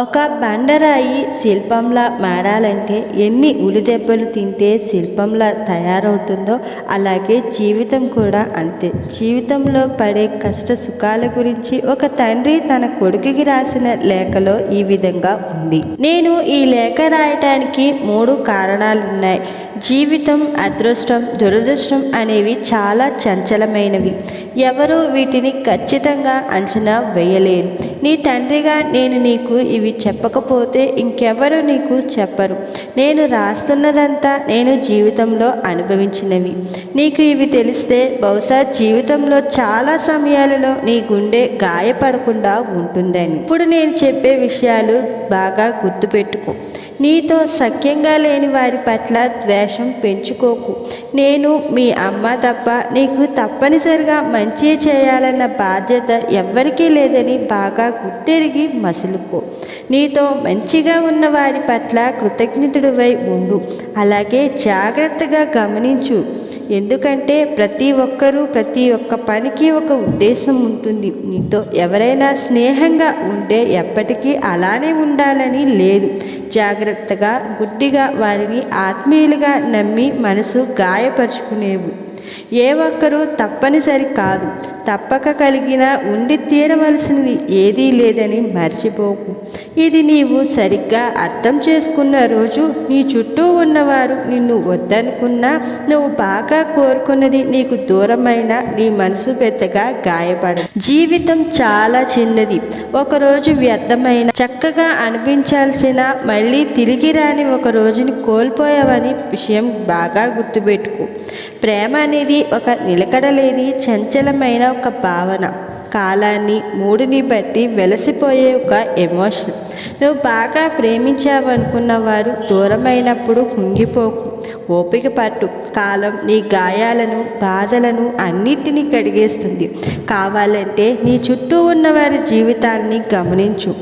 ఒక బండరాయి శిల్పంలా మారాలంటే ఎన్ని ఉలిదెబ్బలు తింటే శిల్పంలా తయారవుతుందో అలాగే జీవితం కూడా అంతే. జీవితంలో పడే కష్ట సుఖాల గురించి ఒక తండ్రి తన కొడుకుకి రాసిన లేఖలో ఈ విధంగా ఉంది. నేను ఈ లేఖ రాయటానికి మూడు కారణాలున్నాయి. జీవితం అదృష్టం దురదృష్టం అనేవి చాలా చంచలమైనవి. ఎవరు వీటిని ఖచ్చితంగా అంచనా వేయలేరు. నీ తండ్రిగా నేను నీకు ఇవి చెప్పకపోతే ఇంకెవరు నీకు చెప్పరు. నేను రాస్తున్నదంతా నేను జీవితంలో అనుభవించినవి. నీకు ఇవి తెలిస్తే బహుశా జీవితంలో చాలా సమయాలలో నీ గుండె గాయపడకుండా ఉంటుందని. ఇప్పుడు నేను చెప్పే విషయాలు బాగా గుర్తుపెట్టుకో. నీతో సఖ్యంగా లేని వారి పట్ల ద్వేష పెంచుకోకు. నేను మీ అమ్మ తప్ప నీకు తప్పనిసరిగా మంచి చేయాలన్న బాధ్యత ఎవ్వరికీ లేదని బాగా గుర్తెరిగి మసులుకో. నీతో మంచిగా ఉన్న వారి పట్ల కృతజ్ఞతుడివై ఉండు. అలాగే జాగ్రత్తగా గమనించు. ఎందుకంటే ప్రతి ఒక్కరూ ప్రతి ఒక్క పనికి ఒక ఉద్దేశం ఉంటుంది. నీతో ఎవరైనా స్నేహంగా ఉంటే ఎప్పటికీ అలానే ఉండాలని లేదు. జాగ్రత్తగా గుడ్డిగా వారిని ఆత్మీయులుగా నమ్మి మనసు గాయపరుచుకునేవు. ఏ ఒక్కరూ తప్పనిసరి కాదు. తప్పక కలిగిన ఉండి తీరవలసినది ఏదీ లేదని మర్చిపోకు. ఇది నీవు సరిగ్గా అర్థం చేసుకున్న రోజు నీ చుట్టూ ఉన్నవారు నిన్ను వద్దనుకున్నా నువ్వు బాగా కోరుకున్నది నీకు దూరమైన నీ మనసు పెద్దగా గాయపడదు. జీవితం చాలా చిన్నది. ఒకరోజు వ్యర్థమైన చక్కగా అనిపించాల్సిన మళ్ళీ తిరిగి రాని ఒక రోజుని కోల్పోయావని విషయం బాగా గుర్తుపెట్టుకో. ప్రేమ అనేది ఒక నిలకడలేని చంచలమైన ఒక భావన. కాలాన్ని మూడుని బట్టి వెలసిపోయే ఒక ఎమోషన్. నువ్వు బాగా ప్రేమించావనుకున్న వారు దూరమైనప్పుడు కుంగిపోకు. ఓపిక పట్టు. కాలం నీ గాయాలను బాధలను అన్నిటినీ కడిగేస్తుంది. కావాలంటే నీ చుట్టూ ఉన్న వారి జీవితాన్ని గమనించు.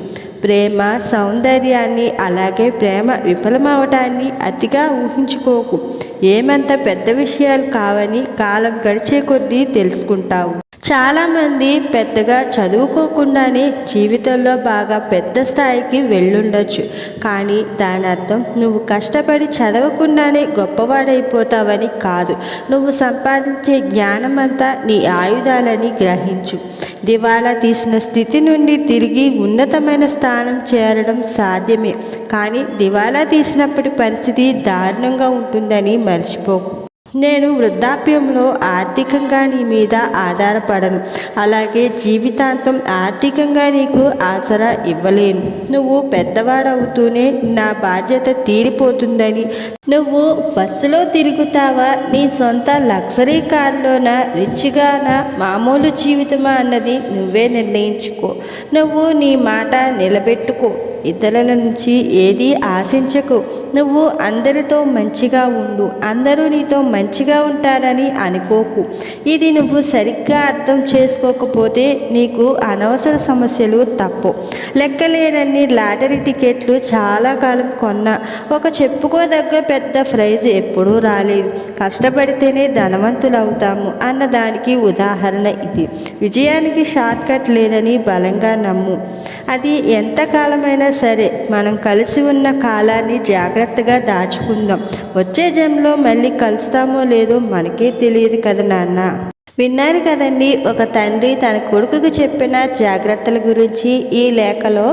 ప్రేమ సౌందర్యాన్ని అలాగే ప్రేమ విఫలమవటాన్ని అతిగా ఊహించుకోకు. ఏమంత పెద్ద విషయాలు కావని కాలం గడిచే కొద్దీ తెలుసుకుంటావు. చాలామంది పెద్దగా చదువుకోకుండానే జీవితంలో బాగా పెద్ద స్థాయికి వెళ్ళుండొచ్చు. కానీ దాని అర్థం నువ్వు కష్టపడి చదవకుండానే గొప్పవాడైపోతావని కాదు. నువ్వు సంపాదించే జ్ఞానమంతా నీ ఆయుధాలని గ్రహించు. దివాలా తీసిన స్థితి నుండి తిరిగి ఉన్నతమైన స్థానం చేరడం సాధ్యమే. కానీ దివాలా తీసినప్పటి పరిస్థితి దారుణంగా ఉంటుందని మర్చిపోకు. నేను వృద్ధాప్యంలో ఆర్థికంగా నీ మీద ఆధారపడను. అలాగే జీవితాంతం ఆర్థికంగా నీకు ఆసరా ఇవ్వలేను. నువ్వు పెద్దవాడవుతూనే నా బాధ్యత తీరిపోతుందని. నువ్వు బస్సులో తిరుగుతావా? నీ సొంత లగ్జరీ కారులోనా రిచ్గానా మామూలు జీవితమా అన్నది నువ్వే నిర్ణయించుకో. నువ్వు నీ మాట నిలబెట్టుకో. ఇతరుల నుంచి ఏది ఆశించకు. నువ్వు అందరితో మంచిగా ఉండు. అందరూ నీతో మంచిగా ఉంటారని అనుకోకు. ఇది నువ్వు సరిగ్గా అర్థం చేసుకోకపోతే నీకు అనవసర సమస్యలు తప్పు. లెక్కలేనన్ని లాటరీ టికెట్లు చాలా కాలం కొన్నా. ఒక చెప్పుకోదగ్గ పెద్ద ప్రైజ్ ఎప్పుడూ రాలేదు. కష్టపడితేనే ధనవంతులు అవుతాము అన్న దానికి ఉదాహరణ ఇది. విజయానికి షార్ట్ కట్ లేదని బలంగా నమ్ము. అది ఎంతకాలమైనా సరే మనం కలిసి ఉన్న కాలాన్ని జాగ్రత్తగా దాచుకుందాం. వచ్చే జన్మలో మళ్ళీ కలుస్తామో లేదో మనకే తెలియదు కదా నాన్న. విన్నారు కదండి ఒక తండ్రి తన కొడుకుకు చెప్పిన జాగ్రత్తల గురించి ఈ లేఖలో.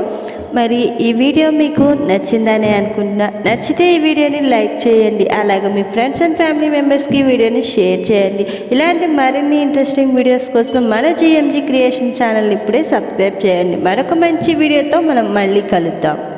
మరి ఈ వీడియో మీకు నచ్చిందని అనుకుంటున్నా. నచ్చితే ఈ వీడియోని లైక్ చేయండి అలాగే మీ ఫ్రెండ్స్ అండ్ ఫ్యామిలీ మెంబర్స్కి వీడియోని షేర్ చేయండి. ఇలాంటి మరిన్ని ఇంట్రెస్టింగ్ వీడియోస్ కోసం మన జిఎంజీ క్రియేషన్ ఛానల్ ఇప్పుడే సబ్స్క్రైబ్ చేయండి. మరొక మంచి వీడియోతో మనం మళ్ళీ కలుద్దాం.